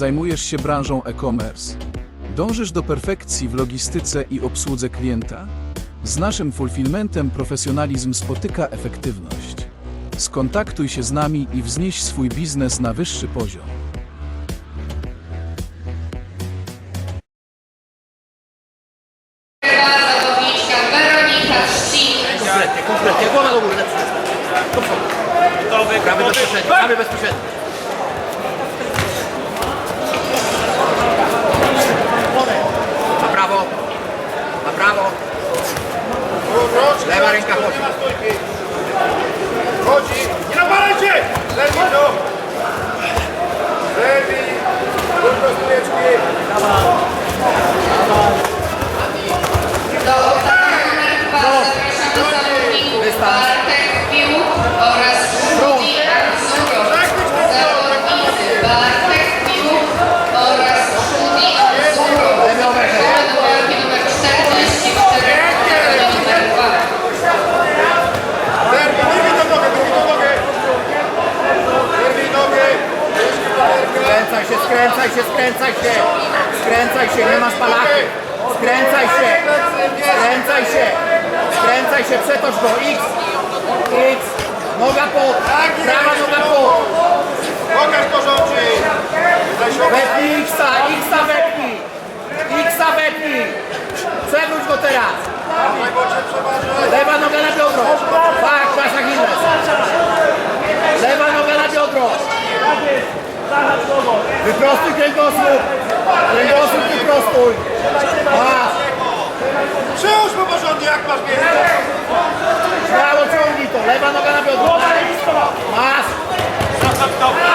Zajmujesz się branżą e-commerce. Dążysz do perfekcji w logistyce i obsłudze klienta? Z naszym fulfillmentem profesjonalizm spotyka efektywność. Skontaktuj się z nami i wznieś swój biznes na wyższy poziom. Kompletnie. Głowa do góry. Prawy bezpośrednio, bezpośrednio. Na prawo, na prawo. Lewa ręka chodzi. Chodzi! Nie napalaj się! Lewi to! Lewi! Do stuleczki! Do Skręcaj się, skręcaj się, skręcaj się. Nie masz palachy. Skręcaj się. Skręcaj się. Skręcaj się, przetocz go. X. X. Noga pod. Prawa noga pod. Pokaż porządki! Wepnij Xa, Xa wepnij. Xa wepnij. Przewróć go teraz. Lewa noga na biodro. Tak, masz Achilles. Lewa noga na biodro. Wyprostuj kręgosłup. Kręgosłup wyprostuj. Masz. Przyłóż mu porządnie, jak masz biegać! Prawo ciągnij to. Lewa noga na biodro. Masz. To